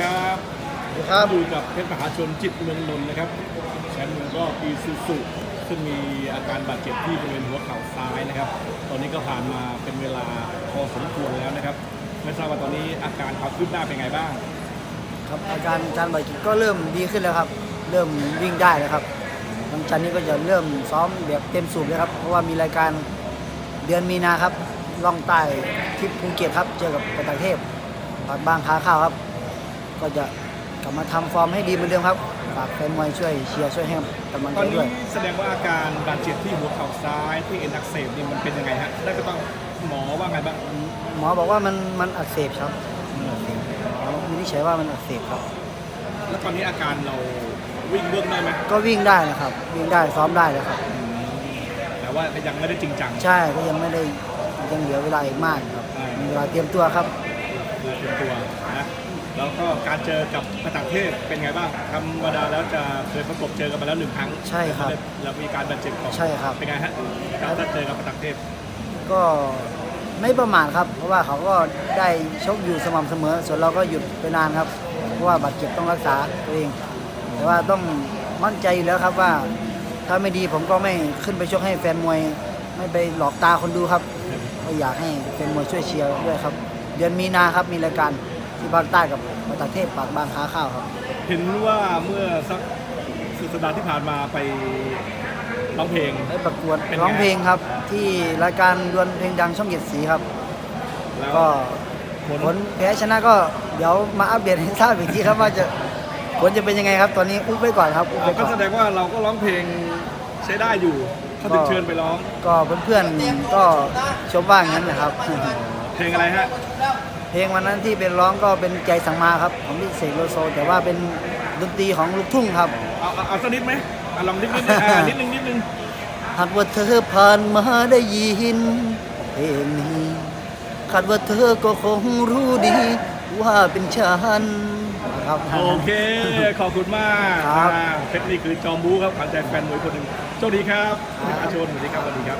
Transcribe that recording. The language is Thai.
ครับครับอยู่กับเพชรมหาชนจิตเมืองนนท์นะครับแชมป์เมืองก็ปีซูซูซึ่งมีอาการบาดเจ็บที่บริเวณหัวเข่าซ้ายนะครับ ตอนนี้ก็ผ่านมาเป็นเวลาพอสมควรแล้วนะครับ ไม่ทราบว่าตอนนี้อาการความคืบหน้าเป็นไงบ้าง ครับอาการอาการบาดเจ็บก็เริ่มดีขึ้นแล้วครับ เริ่มวิ่งได้แล้วครับหลังจากนี้ก็จะเริ่มซ้อมแบบเต็มสูบเลยครับ เพราะว่ามีรายการเดือนมีนาครับล่องใต้ที่ภูเก็ตครับ เจอกับกระต่ายเทพปากบางขาข้าวครับ ก็จะกลับมาทำฟอร์มให้ดีเหมือนเดิมครับฝากแฟนมวยช่วยเชียร์ช่วยให้กำลังตใจอนนี้ด้วย แสดงว่าอาการบาดเจ็บที่หัวเข่าซ้ายที่เอ็นอักเสบนี่มันเป็นยังไงฮะแล้วก็ต้องหมอว่าไงบ้างหมอบอกว่ามันมันอักเสบครับมันอักเสบหมอวินิจฉัยว่ามันอักเสบครับ แล้วตอนนี้อาการเราวิ่งเบื้องได้ไหมก็วิ่งได้นะครับ วิ่งได้ซ้อมได้แล้วครับ แต่ว่ายังไม่ได้จริงจัง ใช่ก็ยังไม่ได้ยังเหลือเวลาอีกมากครับอ่ามีมีเวลาเตรียมตัวครับคือเป็นตัวนะ แล้วก็การเจอกับกระต่างเทพเป็นไงบ้างธรรมดาแล้วจะเคยประกบเจอกันมาแล้วหนึ่งครั้งใช่ครับแล้วมีการบาดเจ็บต่อใช่ครับ เป็นไงฮะการถ้าเจอกับกระต่างเทพก็ไม่ประมาทครับ เพราะว่าเขาก็ได้ชกอยู่สม่ำเสมอ ส่วนเราก็หยุดไปนานครับ เพราะว่าบาดเจ็บต้องรักษาตัวเอง แต่ว่าต้องมั่นใจอยู่แล้วครับว่า ถ้าไม่ดีผมก็ไม่ขึ้นไปชกให้แฟนมวย ไม่ไปหลอกตาคนดูครับก็อยากให้แฟนมวยช่วยเชียร์ด้วยครับ เดือนมีนาครับมีรายการ ที่ภาคใต้กับประเทศปากบางค้าข้าวครับ เห็นว่าเมื่อสักสุดสัปดาห์ที่ผ่านมาไปร้องเพลง ได้ประกวดเป็นไง ร้องเพลงครับ ที่รายการดวลเพลงดังช่องเจ็ดสีครับ แล้วก็ผลผลแพ้ชนะก็เดี๋ยวมาอัปเดตให้ทราบอีกทีครับว่าจะผลจะเป็นยังไงครับ ตอนนี้อุ้ไว้ก่อนครับอุ้ไว้ก็ก่อน แสดงว่าเราก็ร้องเพลงใช้ได้อยู่เขาถึงเชิญไปร้อง ก็เพื่อนๆก็ชมว่าอย่างนั้นนะครับ เพลงอะไรฮะ เพลงวันนั้นที่เป็นร้องก็เป็นใจสั่งมาครับของพี่เสกโลโซ แต่ว่าเป็นดนตรีของลูกทุ่งครับเอาเอาเอาสักนิดไหมอะลองนิดนิดนึงอ่านิดนึงนิดนึงหากว่าเธอผ่านมาได้ยินเพลงนี้คาดว่าเธอก็คงรู้ดีว่าเป็นฉันครับ โอเค ขอบคุณมากครับ อ่าเพชรนี่คือจอมบูครับขวัญใจแฟนมวยคนหนึ่งโชคดีครับประชาชนสวัสดีครับสวัสดีครับ